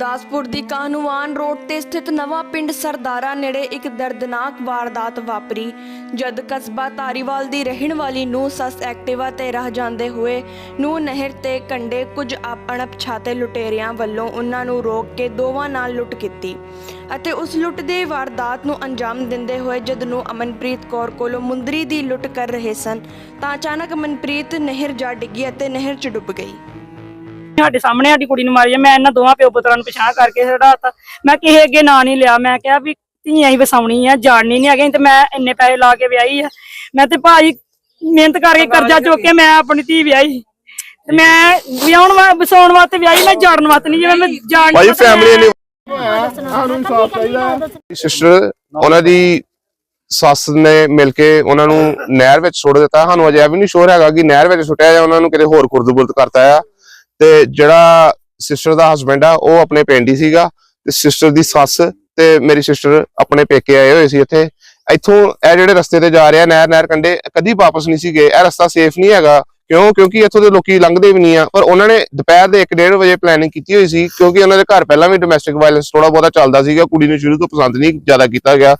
ਗੁਰਦਾਸਪੁਰ ਦੀ ਕਾਹਨੂਆਨ road ਤੇ ਸਥਿਤ ਨਵਾਂ ਪਿੰਡ ਸਰਦਾਰਾ ਨੇੜੇ ਇੱਕ ਦਰਦਨਾਕ ਵਾਰਦਾਤ ਵਾਪਰੀ। ਜਦ ਕਸਬਾ ਤਾਰੀਵਾਲ ਦੀ ਰਹਿਣ ਵਾਲੀ ਨੂੰ ਸੱਸ ਐਕਟਿਵਾ ਤੇ ਰਹਿ ਜਾਂਦੇ ਹੋਏ ਨੂੰ ਨਹਿਰ ਤੇ ਕੰਡੇ ਕੁਝ ਆਪ- ਅਣਪਛਾਤੇ ਲੁਟੇਰਿਆਂ ਵੱਲੋਂ ਉਹਨਾਂ ਨੂੰ ਰੋਕ ਕੇ ਦੋਵਾਂ ਨਾਲ ਲੁੱਟ ਕੀਤੀ ਅਤੇ ਉਸ ਲੁੱਟ ਦੇ ਵਾਰਦਾਤ ਨੂੰ ਅੰਜਾਮ ਦਿੰਦੇ ਹੋਏ ਜਦ ਨੂੰ ਅਮਨਪ੍ਰੀਤ ਕੌਰ ਕੋਲੋਂ ਮੁੰਦਰੀ ਦੀ ਲੁੱਟ ਕਰ ਰਹੇ ਸਨ ਤਾਂ ਅਚਾਨਕ ਅਮਨਪ੍ਰੀਤ ਨਹਿਰ ਜਾ ਡਿੱਗੀ ਅਤੇ ਨਹਿਰ 'ਚ ਡੁੱਬ ਗਈ। ਸਾਡੇ ਸਾਹਮਣੇ ਸਾਡੀ ਕੁੜੀ ਨੂੰ ਮਾਰੀ ਆ ਮੈਂ ਇਹਨਾਂ ਦੋਵਾਂ ਪਿਓ ਪੁੱਤਰਾਂ ਨੂੰ ਪਛਾਣ ਕਰਕੇ ਛੜਾਤਾ ਮੈਂ ਕਿਸੇ ਅੱਗੇ ਨਾਂ ਨਹੀਂ ਲਿਆ ਮੈਂ ਕਿਹਾ ਵੀ ਧੀਆਂ ਹੀ ਵਸਾਉਣੀ ਆ ਜਾਣਨੀ ਨਹੀਂ ਹੈਗੇ ਤੇ ਮੈਂ ਇੰਨੇ ਪੈਸੇ ਲਾ ਕੇ ਵਿਆਹੀ ਆ। ਮੈਂ ਤੇ ਭਾਈ ਮਿਹਨਤ ਕਰਕੇ ਕਰਜ਼ਾ ਚੁੱਕ ਕੇ ਮੈਂ ਆਪਣੀ ਧੀ ਵਿਆਹੀ। ਤੇ ਮੈਂ ਵਿਆਹਣ ਵਾ ਵਸਾਉਣ ਵਾਸਤੇ ਵਿਆਹੀ ਮੈਂ ਜਾਣ ਵਾਸਤੇ ਨਹੀਂ ਜਿਵੇਂ ਮੈਂ ਜਾਣ ਭਾਈ ਫੈਮਿਲੀ ਨੇ ਨੇ ਸਿਸਟਰ ਉਹਨਾਂ ਦੀ ਸੱਸ ਨੇ ਮਿਲ ਕੇ ਉਹਨਾਂ ਨੂੰ ਨਹਿਰ ਵਿੱਚ ਸੁੱਟ ਦਿੱਤਾ। ਸਾਨੂੰ ਅਜੇ ਵੀ ਨਹੀਂ ਸ਼ੋਰ ਹੈਗਾ ਕਿ ਨਹਿਰ ਵਿੱਚ ਸੁੱਟਿਆ ਜਾਂ ਉਹਨਾਂ ਨੂੰ ਕਿਤੇ ਹੋਰ ਖੁਰਦ-ਬੁਰਦ ਕਰਤਾ ਆ। ਤੇ ਜਿਹੜਾ ਸਿਸਟਰ ਦਾ ਹਸਬੰਡ ਆ, ਉਹ ਆਪਣੇ ਪਿੰਡ ਹੀ ਸੀਗਾ ਤੇ ਸਿਸਟਰ ਦੀ ਸੱਸ ਤੇ ਮੇਰੀ ਸਿਸਟਰ ਆਪਣੇ ਪੇਕੇ ਆਏ ਹੋਏ ਸੀ ਇੱਥੇ। ਇੱਥੋਂ ਇਹ ਜਿਹੜੇ ਰਸਤੇ ਤੇ ਜਾ ਰਹੇ ਆ ਨਹਿਰ ਨਹਿਰ ਕੰਡੇ ਕਦੀ ਵਾਪਸ ਨਹੀਂ ਸੀ ਗਏ। ਇਹ ਰਸਤਾ ਸੇਫ ਨਹੀਂ ਹੈਗਾ। ਕਿਉਂ? ਕਿਉਂਕਿ ਇੱਥੋਂ ਦੇ ਲੋਕੀ ਲੰਘਦੇ ਵੀ ਨਹੀਂ ਆ। ਪਰ ਉਹਨਾਂ ਨੇ ਦੁਪਹਿਰ ਦੇ 1:30 ਵਜੇ ਪਲੈਨਿੰਗ ਕੀਤੀ ਹੋਈ ਸੀ, ਕਿਉਂਕਿ ਉਹਨਾਂ ਦੇ ਘਰ ਪਹਿਲਾਂ ਵੀ ਡੋਮੈਸਟਿਕ ਵਾਇਲੈਂਸ ਥੋੜਾ ਬਹੁਤਾ ਚੱਲਦਾ ਸੀਗਾ। ਕੁੜੀ ਨੂੰ ਸ਼ੁਰੂ ਤੋਂ ਪਸੰਦ ਨਹੀਂ ਜ਼ਿਆਦਾ ਕੀਤਾ ਗਿਆ।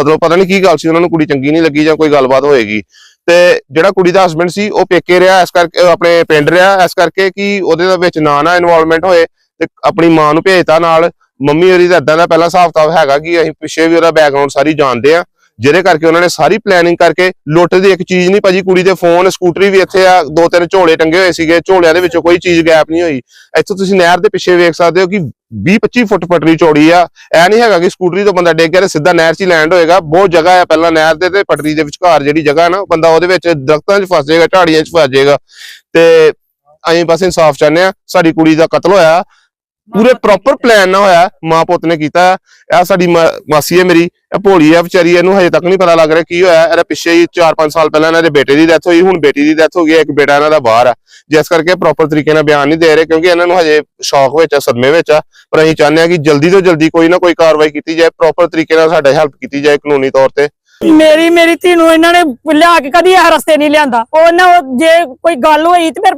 ਮਤਲਬ ਪਤਾ ਨਹੀਂ ਕੀ ਗੱਲ ਸੀ, ਉਹਨਾਂ ਨੂੰ ਕੁੜੀ ਚੰਗੀ ਨਹੀਂ ਲੱਗੀ ਜਾਂ ਕੋਈ ਗੱਲਬਾਤ ਹੋਏਗੀ। ਤੇ ਜਿਹੜਾ ਕੁੜੀ ਦਾ ਹਸਬੰਡ ਸੀ, ਉਹ ਪੇਕੇ ਰਿਹਾ, ਇਸ ਕਰਕੇ ਆਪਣੇ ਪਿੰਡ ਰਿਹਾ, ਇਸ ਕਰਕੇ ਕਿ ਉਹਦੇ ਦੇ ਵਿੱਚ ਨਾ ਨਾ ਇਨਵੋਲਵਮੈਂਟ ਹੋਏ ਤੇ ਆਪਣੀ ਮਾਂ ਨੂੰ ਭੇਜਤਾ ਨਾਲ। ਮੰਮੀ ਹੋਰੀ ਦਾ ਇਦਾਂ ਦਾ ਪਹਿਲਾ ਹਿਸਾਬ ਕਿਤਾਬ ਹੈਗਾ ਕਿ ਅਸੀਂ ਪਿੱਛੇ ਵੀ ਉਹਦਾ ਬੈਕਗ੍ਰਾਉਂਡ ਸਾਰੀ ਜਾਣਦੇ ਆ ਜਿਹਦੇ ਕਰਕੇ ਉਹਨਾਂ ਨੇ ਸਾਰੀ ਪਲੈਨਿੰਗ ਕਰਕੇ ਲੁੱਟ ਦੀ ਇੱਕ ਚੀਜ਼ ਨਹੀਂ, ਭਾਜੀ ਕੁੜੀ ਦੇ ਫੋਨ ਸਕੂਟਰੀ ਵੀ ਇੱਥੇ ਆ, ਦੋ ਤਿੰਨ ਝੋਲੇ ਟੰਗੇ ਹੋਏ ਸੀਗੇ, ਝੋਲਿਆਂ ਦੇ ਵਿੱਚੋਂ ਕੋਈ ਚੀਜ਼ ਗੈਪ ਨਹੀਂ ਹੋਈ। ਇੱਥੋਂ ਤੁਸੀਂ ਨਹਿਰ ਦੇ ਪਿੱਛੇ ਵੇਖ ਸਕਦੇ ਹੋ ਕਿ 20 25 ਫੁੱਟ ਪਟੜੀ ਚੌੜੀ ਆ। ਐ ਨਹੀਂ ਹੈਗਾ ਕਿ ਸਕੂਟਰੀ ਤੋਂ ਬੰਦਾ ਡਿੱਗ ਗਿਆ ਤੇ ਸਿੱਧਾ ਨਹਿਰ 'ਚ ਹੀ ਲੈਂਡ ਹੋਏਗਾ। ਬਹੁਤ ਜਗ੍ਹਾ ਆ ਪਹਿਲਾਂ ਨਹਿਰ ਦੇ ਤੇ ਪਟੜੀ ਦੇ ਵਿਚਕਾਰ ਜਿਹੜੀ ਜਗ੍ਹਾ ਨਾ ਬੰਦਾ ਉਹਦੇ ਵਿੱਚ ਦਰਖਤਾਂ 'ਚ ਫਸ ਜਾਏਗਾ ਝਾੜੀਆਂ 'ਚ ਫਸ ਜਾਏਗਾ। ਤੇ ਅਸੀਂ ਬਸ ਇਨਸਾਫ ਚਾਹੁੰਦੇ ਆ ਸਾਡੀ ਕੁੜੀ ਦਾ ਕਤਲ ਹੋਇਆ। ਪੂਰੇ ਪ੍ਰੋਪਰ ਪਲਾਨ ਨਾਲ ਹੋਇਆ ਮਾਂ ਪੁੱਤ ਨੇ ਕੀਤਾ। ਇਹ ਸਾਡੀ ਮਾਸੀ ਹੈ ਮੇਰੀ। ਇਹ ਭੋਲੀ ਹੈ ਵਿਚਾਰੀ ਇਹਨੂੰ ਹਜੇ ਤੱਕ ਨਹੀਂ ਪਤਾ ਲੱਗ ਰਿਹਾ ਕੀ ਹੋਇਆ। ਇਹਦੇ ਪਿੱਛੇ ਹੀ 4-5 ਸਾਲ ਪਹਿਲਾਂ ਇਹਨਾਂ ਦੇ ਬੇਟੇ ਦੀ ਡੈਥ ਹੋਈ ਹੁਣ ਬੇਟੀ ਦੀ ਡੈਥ ਹੋ ਗਈ ਹੈ, ਇੱਕ ਬੇਟਾ ਇਹਨਾਂ ਦਾ ਬਾਹਰ ਆ। ਜਿਸ ਕਰਕੇ ਪ੍ਰੋਪਰ ਤਰੀਕੇ ਨਾਲ ਬਿਆਨ ਨਹੀਂ ਦੇ ਰਹੇ, ਕਿਉਂਕਿ ਇਹਨਾਂ ਨੂੰ ਹਜੇ ਸ਼ੌਕ ਵਿੱਚ ਆ, ਸਦਮੇ ਵਿੱਚ ਆ। ਪਰ ਅਸੀਂ ਚਾਹੁੰਦੇ ਆ ਕਿ ਜਲਦੀ ਤੋਂ ਜਲਦੀ ਕੋਈ ਨਾ ਕੋਈ ਕਾਰਵਾਈ ਕੀਤੀ ਜਾਏ ਪ੍ਰੋਪਰ ਤਰੀਕੇ ਨਾਲ ਸਾਡਾ ਹੈਲਪ ਕੀਤੀ ਜਾਏ ਕਾਨੂੰਨੀ ਤੌਰ ਤੇ। ਮੇਰੀ ਮੇਰੀ ਧੀ ਨੂੰ ਇਹਨਾਂ ਨੇ ਲਿਆ ਕੇ ਕਦੀ ਇਹ ਰਸਤੇ ਨਹੀਂ ਲਿਆਂਦਾ। ਉਹਨਾਂ ਜੇ ਕੋਈ ਗੱਲ ਹੋਈ ਤੇ ਫਿਰ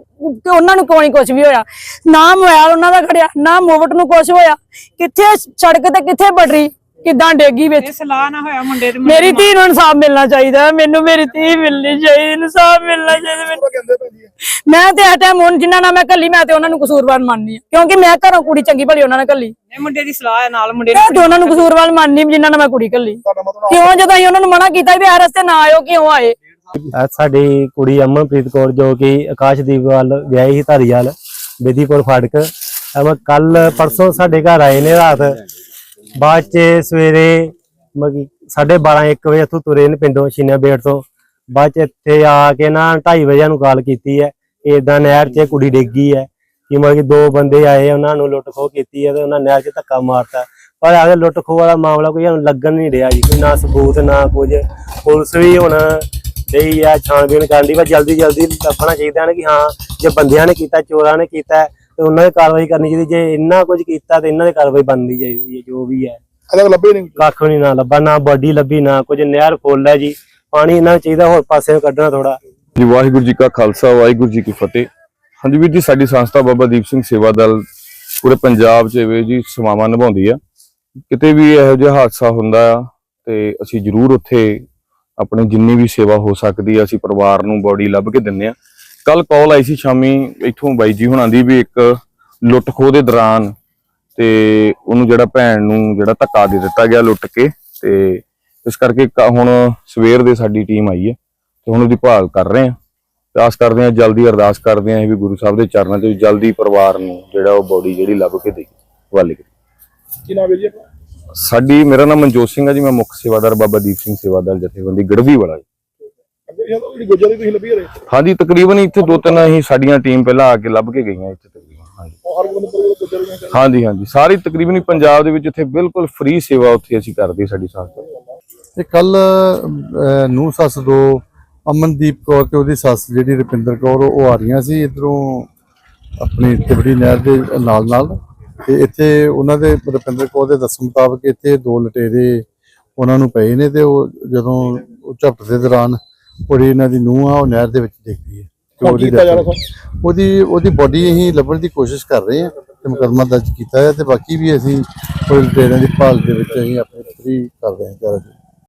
ਉਹਨਾਂ ਨੂੰ ਕੋਈ ਕੁਝ ਵੀ ਹੋਇਆ? ਨਾ ਮੋਬਾਈਲ ਉਹਨਾਂ ਦਾ ਖੜਿਆ, ਨਾ ਮੋਵਟ ਨੂੰ ਕੁਝ ਹੋਇਆ। ਕਿੱਥੇ ਸੜਕ ਤੇ ਕਿੱਥੇ ਬਟਰੀ? ਕਿਦਾਂ ਡੇਗੀ ਵਿੱਚ? ਸਲਾਹ ਨਾ ਹੋਇਆ ਮੁੰਡੇ ਦੇ ਮੇਰੀ ਧੀ ਨੂੰ ਇਨਸਾਫ ਮਿਲਣਾ ਚਾਹੀਦਾ। ਮੈਨੂੰ ਮੇਰੀ ਧੀ ਮਿਲਣੀ ਚਾਹੀਦੀ ਇਨਸਾਫ ਮਿਲਣਾ ਚਾਹੀਦਾ ਮੈਨੂੰ। ਮੈਂ ਤੇ ਆ ਟਾਈਮ ਹੁਣ ਜਿਨ੍ਹਾਂ ਨਾਲ ਮੈਂ ਕੱਲੀ ਮੈਂ ਤੇ ਉਹਨਾਂ ਨੂੰ ਕਸੂਰਵਾਰ ਮੰਨਨੀ ਆ ਕਿਉਂਕਿ ਮੈਂ ਘਰੋਂ ਕੁੜੀ ਚੰਗੀ ਭਲੀ ਉਹਨਾਂ ਨੇ ਕੱਲੀ ਇਹ ਮੁੰਡੇ ਦੀ ਸਲਾਹ ਹੈ ਨਾਲ ਮੁੰਡੇ ਮੈਂ ਤੇ ਉਹਨਾਂ ਨੂੰ ਕਸੂਰਵਾਰ ਮੰਨਨੀ ਜਿਨ੍ਹਾਂ ਨਾਲ ਮੈਂ ਕੁੜੀ ਕੱਲੀ ਕਿਉਂ ਜਦੋਂ ਅਸੀਂ ਉਹਨਾਂ ਨੂੰ ਮਨਾ ਕੀਤਾ ਵੀ ਆ ਰਸਤੇ ਨਾ ਆਇਓ ਕਿਉਂ ਆਏ? ਸਾਡੀ ਕੁੜੀ ਅਮਨਪ੍ਰੀਤ ਕੌਰ ਜੋ ਕਿ ਆਕਾਸ਼ਦੀਪ ਵੱਲ ਵਿਆਹੀ ਸੀ ਧਾਰੀਵਾਲ ਬੇਦੀਪੁਰ ਫਾਟਕ। ਅਮ ਕੱਲ ਪਰਸੋਂ ਸਾਡੇ ਘਰ ਆਏ ਨੇ ਰਾਤ। ਬਾਅਦ ਚ ਸਵੇਰੇ ਮਗੀ 12:30 1 ਵਜੇ ਇੱਥੋਂ ਤੁਰੇ ਨੇ ਪਿੰਡੋਂ ਛੀਨਾ ਬੇੜ ਤੋਂ। ਬਾਅਦ ਚ ਇੱਥੇ ਆ ਕੇ ਨਾ 2:30 ਵਜੇ ਨੂੰ ਕਾਲ ਕੀਤੀ ਹੈ। ਇਦਾਂ ਨਹਿਰ 'ਚ ਕੁੜੀ ਡਿੱਗੀ ਹੈ ਕਿ ਮਤਲਬ ਕਿ ਦੋ ਬੰਦੇ ਆਏ ਉਹਨਾਂ ਨੂੰ ਲੁੱਟ ਖੋਹ ਕੀਤੀ ਹੈ ਤੇ ਉਹਨਾਂ ਨਹਿਰ 'ਚ ਧੱਕਾ ਮਾਰਤਾ। ਪਰ ਆਗੇ ਲੁੱਟ ਖੋਹ ਵਾਲਾ ਮਾਮਲਾ ਕੋਈ ਸਾਨੂੰ ਲੱਗਣ ਨਹੀਂ ਰਿਹਾ ਜੀ, ਕੋਈ ਨਾ ਸਬੂਤ ਨਾ ਕੁਝ। ਪੁਲਿਸ ਵੀ ਹੁਣ ਡਈ ਆ ਛਾਣਬੀਣ ਕਰਨ ਦੀ ਪਰ ਜਲਦੀ ਜਲਦੀ ਲੱਭਣਾ ਚਾਹੀਦਾ ਨੇ ਕਿ ਹਾਂ, ਜੇ ਬੰਦਿਆਂ ਨੇ ਕੀਤਾ, ਚੋਰਾਂ ਨੇ ਕੀਤਾ ਤੇ ਉਹਨਾਂ ਦੀ ਕਾਰਵਾਈ ਕਰਨੀ ਚਾਹੀਦੀ ਜੇ ਇੰਨਾ ਕੁਝ ਕੀਤਾ ਤੇ ਇਹਨਾਂ ਦੀ ਕਾਰਵਾਈ ਬਣਨੀ ਚਾਹੀਦੀ ਹੈ ਜੋ ਵੀ ਹੈ। ਅਲੱਗ ਲੱਭੇ ਨਹੀਂ। ਕੱਖ ਵੀ ਨਹੀਂ ਨਾ ਲੱਭਾ ਨਾ ਬਾਡੀ ਲੱਭੀ ਨਾ ਕੁਝ ਨਹਿਰ ਫੁੱਲ ਹੈ ਜੀ। ਪਾਣੀ ਇਹਨਾਂ ਨੂੰ ਚਾਹੀਦਾ ਹੋਰ ਪਾਸੇ ਕੱਢਣਾ ਥੋੜਾ ਜੀ ਵਾਹਿਗੁਰੂ ਜੀ ਕਾ ਖਾਲਸਾ ਵਾਹਿਗੁਰੂ ਜੀ ਕੀ ਫਤਿਹ। ਹਾਂਜੀ ਵੀਰ ਜੀ ਸਾਡੀ ਸੰਸਥਾ ਬਾਬਾ ਦੀਪ ਸਿੰਘ ਸੇਵਾ ਦਲ ਪੂਰੇ ਪੰਜਾਬ 'ਚ ਵੀ ਜੀ ਸੇਵਾਵਾਂ ਨਿਭਾਉਂਦੀ ਆ। ਕਿਤੇ ਵੀ ਇਹੋ ਜਿਹਾ ਹਾਦਸਾ ਹੁੰਦਾ ਆ ਤੇ ਅਸੀਂ ਜ਼ਰੂਰ ਉੱਥੇ ਆਪਣੀ ਜਿੰਨੀ ਵੀ ਸੇਵਾ ਹੋ ਸਕਦੀ ਆ ਅਸੀਂ ਪਰਿਵਾਰ ਨੂੰ ਬੋਡੀ ਲੱਭ ਕੇ ਦਿੰਨੇ ਆ। ਕੱਲ ਕਾਲ ਆਈ ਸੀ ਸ਼ਾਮੀ ਇੱਥੋਂ ਬਾਈ ਜੀ ਹੁਣਾਂ ਦੀ ਵੀ ਇੱਕ ਲੁੱਟ ਖੋਹ ਦੇ ਦੌਰਾਨ ਤੇ ਉਹਨੂੰ ਜਿਹੜਾ ਭੈਣ ਨੂੰ ਜਿਹੜਾ ਧੱਕਾ ਦੇ ਦਿੱਤਾ ਗਿਆ ਲੁੱਟ ਕੇ ਤੇ ਇਸ ਕਰਕੇ ਹੁਣ ਸਵੇਰ ਦੇ ਸਾਡੀ ਟੀਮ ਆਈ ਹੈ ਤੇ ਹੁਣ ਉਹਦੀ ਭਾਲ ਕਰ ਰਹੇ ਆ ਤੇ ਆਸ ਕਰਦੇ ਹਾਂ ਜਲਦੀ ਅਰਦਾਸ ਕਰਦੇ ਹਾਂ ਵੀ ਗੁਰੂ ਸਾਹਿਬ ਦੇ ਚਰਨਾਂ 'ਚ ਜਲਦੀ ਪਰਿਵਾਰ ਨੂੰ ਜਿਹੜਾ ਉਹ ਬੋਡੀ ਜਿਹੜੀ ਲੱਭ ਕੇ ਦੇ ਕਰੀ ਕੀ। ਨਾਮ ਹੈ ਜੀ ਸਾਡੀ ਮੇਰਾ ਨਾਮ ਮਨਜੋਤ ਸਿੰਘ ਹੈ ਜੀ ਮੈਂ ਮੁੱਖ ਸੇਵਾਦਾਰ ਬਾਬਾ ਦੀਪ ਸਿੰਘ ਸੇਵਾ ਦਲ ਜਥੇਬੰਦੀ ਗੜਵੀ ਵਾਲਾ ਜੀ। ਜਿਹੜੀ ਗੁੱਜਰ ਦੀ ਤੁਸੀਂ ਲੱਭੀ ਰਹੇ ਹਾਂਜੀ, ਤਕਰੀਬਨ ਇੱਥੇ ਦੋ ਤਿੰਨ ਅਸੀਂ ਸਾਡੀਆਂ ਟੀਮ ਪਹਿਲਾਂ ਆ ਕੇ ਲੱਭ ਕੇ ਗਈਆਂ ਇੱਥੇ ਤਕਰੀਬਨ ਹਾਂਜੀ ਉਹ ਹਰ ਬੰਦੇ ਕੋਲ ਗੁੱਜਰ ਦੀਆਂ ਕਰ ਹਾਂਜੀ। ਹਾਂਜੀ ਸਾਰੀ ਤਕਰੀਬਨ ਹੀ ਪੰਜਾਬ ਦੇ ਵਿੱਚ ਇੱਥੇ ਬਿਲਕੁਲ ਫ੍ਰੀ ਸੇਵਾ ਉੱਥੇ ਅਸੀਂ ਕਰਦੇ ਸਾਡੀ ਸੰਸਥਾ ਤੇ ਕੱਲ ਨੂੰ ਸੱਸ ਦੋ, ਅਮਨਦੀਪ ਕੌਰ ਤੇ ਉਹਦੀ ਸੱਸ ਜਿਹੜੀ ਰੁਪਿੰਦਰ ਕੌਰ, ਉਹ ਆ ਰਹੀਆਂ ਸੀ ਇਧਰੋਂ ਆਪਣੀ ਤਿਬੜੀ ਨਹਿਰ ਦੇ ਨਾਲ ਨਾਲ। ਤੇ ਇੱਥੇ ਉਹਨਾਂ ਦੇ, ਰੁਪਿੰਦਰ ਕੌਰ ਦੇ ਦੱਸਣ ਮੁਤਾਬਕ ਇੱਥੇ ਦੋ ਲਟੇਰੇ ਉਹਨਾਂ ਨੂੰ ਪਏ ਨੇ ਤੇ ਉਹ ਜਦੋਂ ਉਹ ਝਪਟ ਦੇ ਦੌਰਾਨ ਉਹਦੀ ਇਹਨਾਂ ਦੀ ਨੂੰਹ ਆ ਉਹ ਨਹਿਰ ਦੇ ਵਿੱਚ ਡਿੱਗ ਗਈ ਹੈ ਤੇ ਹੁਣ ਉਹਦੀ ਕੀਤਾ ਜਾ ਰਿਹਾ। ਉਹਦੀ ਉਹਦੀ ਬੋਡੀ ਅਸੀਂ ਲੱਭਣ ਦੀ ਕੋਸ਼ਿਸ਼ ਕਰ ਰਹੇ ਹਾਂ ਤੇ ਮੁਕੱਦਮਾ ਦਰਜ ਕੀਤਾ ਹੈ ਤੇ ਬਾਕੀ ਵੀ ਅਸੀਂ ਕੋਈ ਲੁਟੇਰਿਆਂ ਦੀ ਭਾਲ ਦੇ ਵਿੱਚ ਅਸੀਂ ਆਪਣੀ ਫਰੀ ਕਰ ਰਹੇ ਹਾਂ ਚਾਰਾ ਜੀ